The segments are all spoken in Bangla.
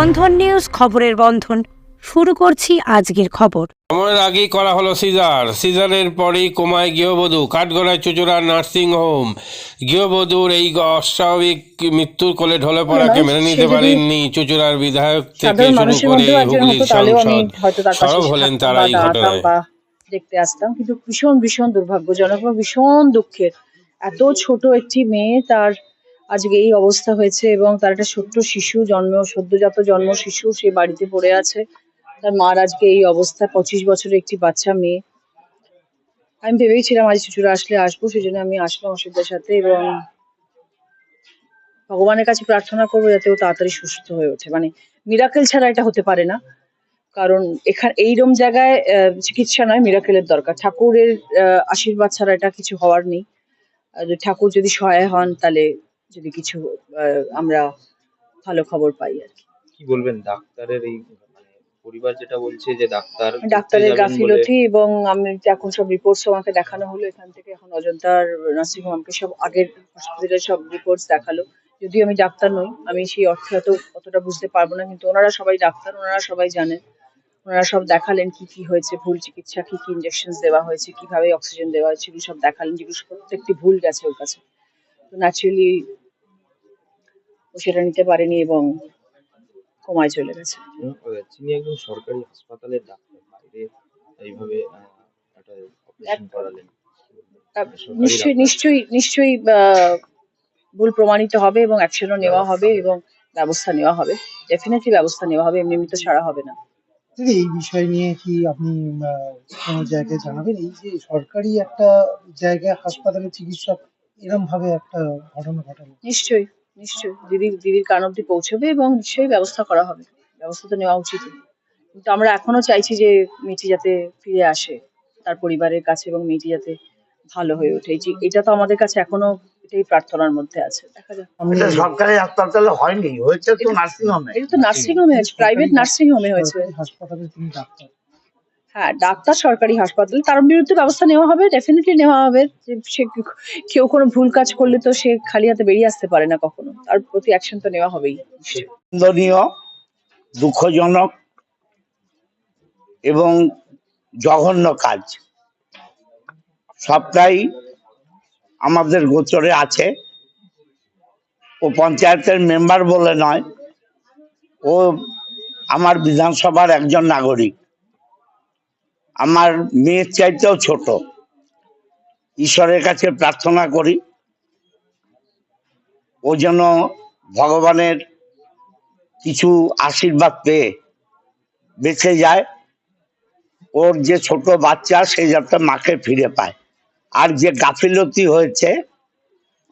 বন্ধন নিউজ খবরের বন্ধন। শুরু করছি আজকের খবর। সময়ের আগেই করা হলো সিজার। সিজারের পরেই কোমায় গৃহবধূ কাঠগড়ায় চুচুড়া নার্সিং হোম। গৃহবধূর এই অস্বাভাবিক মৃত্যুর কোলে ঢলে পড়াকে মেনে নিতে পারেননি চুচুড়ার বিধায়ক থেকে শুরু করে হুগলির সাংসদ। হয়তো তার পাশে সরব হলেন তারা এই ঘটনায়। দেখতে আসতাম। কিন্তু ভীষণ ভীষণ দুর্ভাগ্যজনক ভীষণ দুঃখের। এত ছোট একটি মেয়ে তার আজকে এই অবস্থা হয়েছে এবং তার একটা ছোট্ট শিশু জন্ম, সদ্যজাত জন্ম শিশু সে বাড়িতে পড়ে আছে। তার মার আজকে এই অবস্থা, পঁচিশ বছরের একটি বাচ্চা, মেয়ে। আমি ভেবেছিলাম আজ শিশুরা আসলে আসব সেই জন্য আমি আসলাম অসুবিধার সাথে এবং ভগবানের কাছে প্রার্থনা করব যাতে ও তাড়াতাড়ি সুস্থ হয়ে ওঠে। মানে মিরাকেল ছাড়া এটা হতে পারে না। কারণ এখানে এইরকম জায়গায় চিকিৎসা নয় মিরাকেলের দরকার। ঠাকুরের আশীর্বাদ ছাড়া এটা কিছু হওয়ার নেই। ঠাকুর যদি সহায় হন, তাহলে যদি কিছু আহ, আমরা ভালো খবর পাই আর কি। কি বলবেন? ডাক্তারের এই মানে পরিবার যেটা বলছে যে ডাক্তার ডাক্তারের গাফিলতি এবং আমি এখন সব রিপোর্টস আমাকে দেখানো হলো এখান থেকে এখন অজন্তার নার্সিং হোমকে সব আগের হসপিটালের সব রিপোর্টস দেখাল। যদিও আমি ডাক্তার নই আমি সেই অর্থে হয়তো অতটা বুঝতে পারব না কিন্তু ওনারা সবাই ডাক্তার ওনারা সবাই জানেন। ওনারা সব দেখালেন কি কি হয়েছে ভুল চিকিৎসা কি কি ইনজেকশন দেওয়া হয়েছে কীভাবে অক্সিজেন দেওয়া হয়েছে এগুলো সব দেখালেন যেগুলো প্রত্যেকটি ভুল গেছে ওর কাছে। তো ন্যাচুরালি সেটা নিতে পারেনি এবং কমায় চলে গেছে। তিনি একজন সরকারি হাসপাতালের ডাক্তার বাইরে এইভাবে একটা অপারেশন করালেন। নিশ্চয়ই নিশ্চয়ই নিশ্চয়ই আহ, ভুল প্রমাণিত হবে এবং অ্যাকশনও নেওয়া হবে এবং ব্যবস্থা নেওয়া হবে। ডেফিনেটলি ব্যবস্থা নেওয়া হবে এমনি এমনি তো ছাড়া হবে না। দিদি এই বিষয় নিয়ে কি আপনি কোনো জায়গায় জানাবেন? এই যে সরকারি একটা জায়গায় হাসপাতালে চিকিৎসক এরম ভাবে একটা ঘটনা ঘটালো। নিশ্চয়ই। নিশ্চয়ই দিদি দিদির কান অব্দি পৌঁছবে এবং নিশ্চয়ই ব্যবস্থা করা হবে। ব্যবস্থা তো নেওয়া উচিত। কিন্তু আমরা এখনও চাইছি যে মেয়েটি যাতে ফিরে আসে তার পরিবারের কাছে এবং মেয়েটি যাতে ভালো হয়ে ওঠে। যে- এটা তো আমাদের কাছে এখনও এটাই প্রার্থনার মধ্যে আছে। দেখা যাক। সরকারি হাসপাতালে হয়নি হয়েছে তো নার্সিং হোমে এটা তো নার্সিং হোমে হয়েছে প্রাইভেট নার্সিং হোমে হয়েছে হাসপাতালে তিনি ডাক্তার। হ্যাঁ ডাক্তার সরকারি হাসপাতাল, তার বিরুদ্ধে ব্যবস্থা নেওয়া হবে ডেফিনেটলি নেওয়া হবে। যে সে কেউ কোনো ভুল কাজ করলে তো সে খালি হাতে বেরিয়ে আসতে পারে না কখনো। তার প্রতি অ্যাকশন তো নেওয়া হবেই। নিন্দনীয়, দুঃখজনক এবং জঘন্য কাজ। সবটাই আমাদের গোচরে আছে। ও পঞ্চায়েতের মেম্বার বলে নয়, ও আমার বিধানসভার একজন নাগরিক। আমার মেয়ের চাইতেও ছোট। ঈশ্বরের কাছে প্রার্থনা করি, ও যেন ভগবানের কিছু আশীর্বাদ পেয়ে বেঁচে যায়। ওর যে ছোট বাচ্চা, সে যাতে মাকে ফিরে পায়। আর যে গাফিলতি হয়েছে,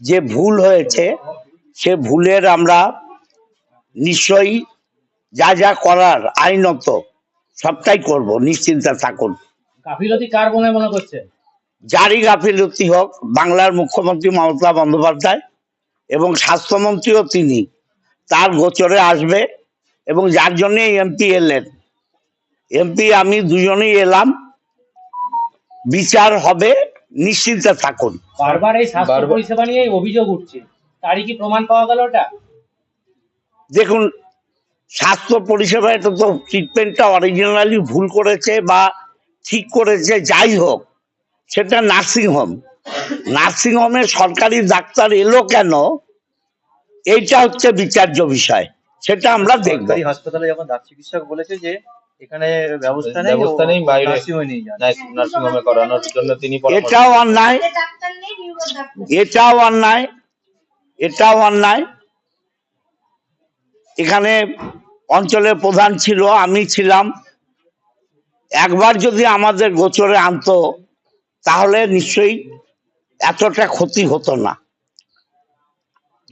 যে ভুল হয়েছে, সে ভুলের আমরা নিশ্চয়ই যা যা করার আইনত সবটাই করব নিশ্চিন্তে থাকুন। গাফিলতি কার বলে মনে করছে? যারই গাফিলতি হোক বাংলার মুখ্যমন্ত্রী মমতা বন্দ্যোপাধ্যায় এবং স্বাস্থ্যমন্ত্রীও তিনি তার গোচরে আসবে এবং যার জন্য এমপি এলেন। এমপি আমি দুজনেই এলাম। বিচার হবে নিশ্চিন্তে থাকুন। বারবার এই স্বাস্থ্য পরিষেবা নিয়ে অভিযোগ উঠছে। তারই কি প্রমাণ পাওয়া গেল ওটা? দেখুন স্বাস্থ্য পরিষেবা এটা তো ট্রিটমেন্টটা অরিজিনালি ভুল করেছে বা ঠিক করেছে যাই হোক সেটা নার্সিং হোম নার্সিং হোমে সরকারি ডাক্তার এলো কেন? এইটা হচ্ছে বিচার্য বিষয় সেটা আমরা দেখব। হাসপাতালে যখন দাঁত চিকিৎসক বলেছে যে এখানে ব্যবস্থা নেই ব্যবস্থা নেই, বাইরে। নার্সিংহোমে নিয়ে যান। নার্সিং হোমে করানোর জন্য তিনি এটাও অন্যায়। এটাও অন্যায়। এটাও অন্যায়। এখানে অঞ্চলের প্রধান ছিল আমি ছিলাম। একবার যদি আমাদের গোচরে আনতো তাহলে নিশ্চয়ই এতটা ক্ষতি হতো না।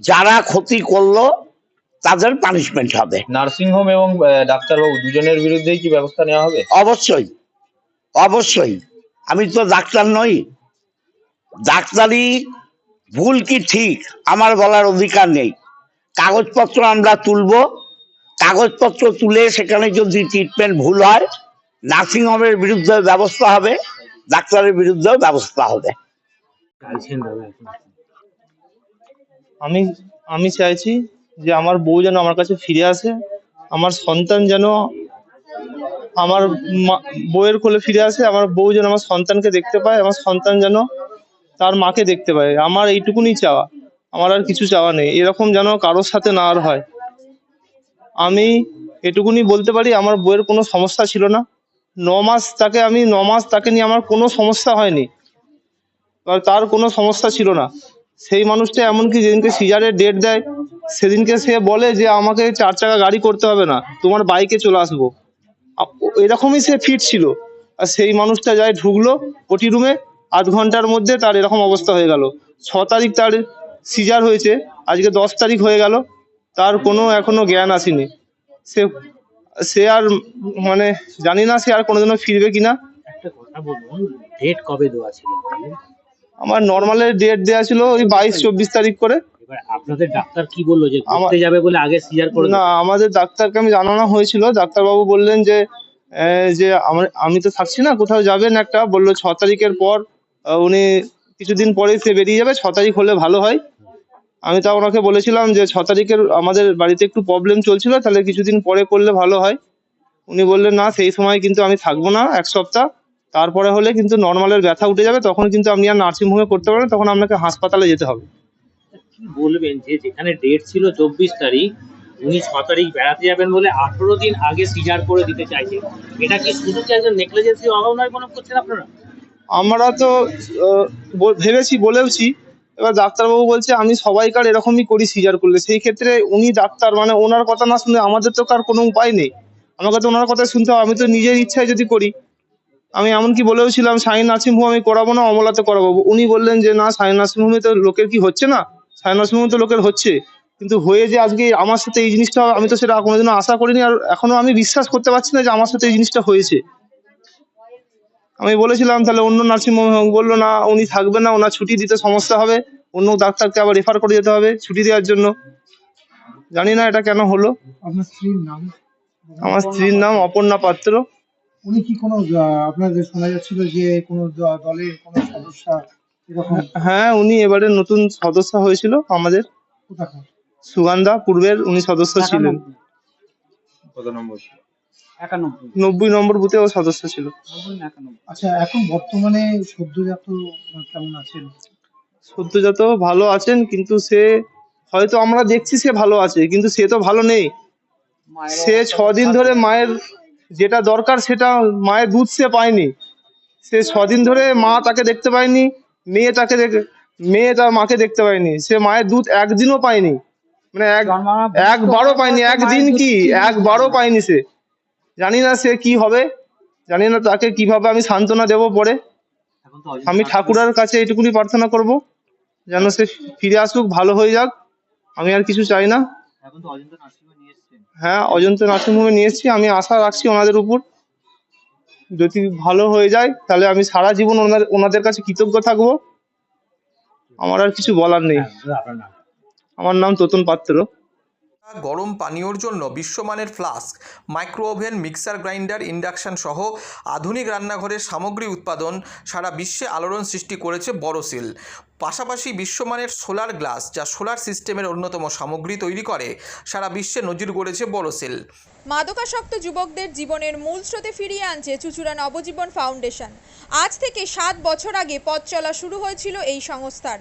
যারা ক্ষতি করল তাদের পানিশমেন্ট হবে। নার্সিংহোম এবং ডাক্তারবাবু দুজনের বিরুদ্ধেই কি ব্যবস্থা নেওয়া হবে? অবশ্যই অবশ্যই। আমি তো ডাক্তার নই। ডাক্তারি ভুল কি ঠিক আমার বলার অধিকার নেই। কাগজপত্র আমরা তুলবো কাগজপত্র তুলে সেখানে যদি ট্রিটমেন্ট ভুল হয় নার্সিং হোমের বিরুদ্ধে ব্যবস্থা হবে ডাক্তারের বিরুদ্ধেও ব্যবস্থা হবে। আমি আমি চাইছি যে আমার বউ যেন আমার কাছে ফিরে আসে আমার সন্তান যেন আমার মা- বউয়ের কোলে ফিরে আসে আমার বউ যেন আমার সন্তানকে দেখতে পায় আমার সন্তান যেন তার মাকে দেখতে পায়। আমার এইটুকুনি চাওয়া আমার আর কিছু চাওয়া নেই। এরকম যেন কারোর সাথে না আর হয়। আমি এটুকুনি বলতে পারি, আমার বইয়ের কোনো সমস্যা ছিল না। ন মাস তাকে আমি, ন মাস তাকে নিয়ে আমার কোনো সমস্যা হয়নি। তার কোনো সমস্যা ছিল না। সেই মানুষটা এমনকি যেদিনকে সিজারের ডেট দেয়, সেদিনকে সে বলে যে, আমাকে চার চাকা গাড়ি করতে হবে না, তোমার বাইকে চলে আসব। এরকমই সে ফিট ছিল। আর সেই মানুষটা যায় ঢুকলো ওটি রুমে আধ ঘণ্টার মধ্যে তার এরকম অবস্থা হয়ে গেল। ছ তারিখ তার সিজার হয়েছে, আজকে দশ তারিখ হয়ে গেল। তার কোনো এখনও জ্ঞান আসেনি। সে সে আর মানে জানি না সে আর কোনোদিনও ফিরবে কিনা। একটা কথা বলুন ডেট কবে দেওয়া ছিল আমার নর্মালের ডেট দেওয়া ছিল ওই বাইশ চব্বিশ তারিখ করে। এবার আপনাদের ডাক্তার কি বলল যে ঘুরতে যাবে বলে আগে সিজার করে না আমাদের ডাক্তারকে আমি জানানো হয়েছিল। ডাক্তারবাবু বললেন যে আহ, যে আমার আমি তো থাকছি না কোথাও যাবেন একটা। বলল ছ তারিখের পর আহ, উনি কিছুদিন পরে সে বেরিয়ে যাবে। ছ তারিখ হলে ভালো হয়। আমি তা ওনাকে বলেছিলাম যে ছ তারিখের আমাদের বাড়িতে একটু প্রবলেম চলছিল তাহলে কিছুদিন পরে করলে ভালো হয়। উনি বললেন না সেই সময় কিন্তু আমি থাকব না এক সপ্তাহ। তারপরে হলে কিন্তু নর্মালের ব্যথা উঠে যাবে তখন কিন্তু আপনি আর নার্সিং হোমে করতে পারবেন তখন আপনাকে হাসপাতালে যেতে হবে। বলবেন যে যেখানে ডেট ছিল চব্বিশ তারিখ উনি ছ তারিখ বেড়াতে যাবেন বলে আঠেরো দিন আগে সিজার করে দিতে চাইছে। এটা কি শুধু কি একজন নেগলিজেন্সি অভাবনায় মনে করছেন আপনারা? আমরা তো ভেবেছি বলেওছি এবার ডাক্তারবাবু বলছে, আমি সবাইকার এরকমই করি সিজার করলে। সেই ক্ষেত্রে উনি ডাক্তার মানে ওনার কথা না শুনে আমাদের তো কার কোনো উপায় নেই। আমাকে তো ওনার কথা শুনতে হবে, আমি তো নিজের ইচ্ছায় যদি করি। আমি এমনকি বলেওছিলাম সাই নার্সিং হোম আমি করাবো না, অমলাতে করাবো। উনি বললেন যে, না সাই নার্সিং হোমে তো লোকের কি হচ্ছে না? সাইন নার্সিং হোমে তো লোকের হচ্ছে। কিন্তু হয়ে যে আজকে আমার সাথে এই জিনিসটা, আমি তো সেটা কোনোদিনও আশা করিনি, আর এখনও আমি বিশ্বাস করতে পারছি না যে আমার সাথে এই জিনিসটা হয়েছে। আমি বলেছিলাম তাহলে অন্য নার্সিং হোম বলল না উনি থাকবেন না ওনার ছুটি দিতে সমস্যা হবে অন্য ডাক্তারকে আবার রেফার করে যেতে হবে ছুটি দেওয়ার জন্য। জানি না এটা কেন হলো। আপনার স্ত্রীর নাম? আমার স্ত্রীর নাম অপর্ণা পাত্র। উনি কি কোনো আপনাদের শোনা যাচ্ছিল যে কোনো কোনো সদস্য হ্যাঁ উনি এবারে নতুন সদস্য হয়েছিল আমাদের। সুগান্ধা পূর্বের উনি সদস্য ছিলেন। কত নম্বর? একানব্বই। নব্বই নম্বর বুথে ও সদস্য ছিল। আচ্ছা এখন বর্তমানে সদ্যজাত কেমন আছেন? সদ্যজাত ভালো আছেন কিন্তু সে হয়তো আমরা দেখছি সে ভালো আছে কিন্তু সে তো ভালো নেই। সে ছদিন ধরে মায়ের যেটা দরকার সেটা মায়ের দুধ সে পায়নি। সে ছদিন ধরে মা তাকে দেখতে পায়নি মেয়ে তাকে দেখ- মেয়ে তার মাকে দেখতে পায়নি। সে মায়ের দুধ একদিনও পায়নি। মানে এক একবারও পায়নি একদিন কি? একবারও পায়নি সে। জানি না সে কি হবে জানি না তাকে কীভাবে আমি সান্ত্বনা দেবো পরে। আমি ঠাকুরের কাছে এইটুকুনি প্রার্থনা করব যেন সে ফিরে আসুক ভালো হয়ে যাক। আমি আর কিছু চাই না। অজন্তা হ্যাঁ অজন্তা নার্সিংহোমে নিয়ে এসেছি। আমি আশা রাখছি ওনাদের উপর। যদি ভালো হয়ে যায় তাহলে আমি সারা জীবন ওনাদের ওনাদের কাছে কৃতজ্ঞ থাকব। আমার আর কিছু বলার নেই। আমার নাম তোতন পাত্র। গরম পানীয়র জন্য বিশ্বমানের flask micro oven mixer grinder, induction সহ আধুনিক রান্নাঘরের সামগ্রী উৎপাদন সারা বিশ্বে আলোড়ন সৃষ্টি করেছে বড়সিল পাশাপাশি বিশ্বমানের সোলার গ্লাস, যা সোলার সিস্টেমের অন্যতম সামগ্রী তৈরি করে, সারা বিশ্বে নজির গড়েছে বড়সিল মাদকাসক্ত যুবকদের জীবনের মূল স্রোতে ফিরিয়ে আনছে চুচুড়া নবজীবন ফাউন্ডেশন। আজ থেকে সাত বছর আগে পথ চলা শুরু হয়েছিল এই সংস্থার।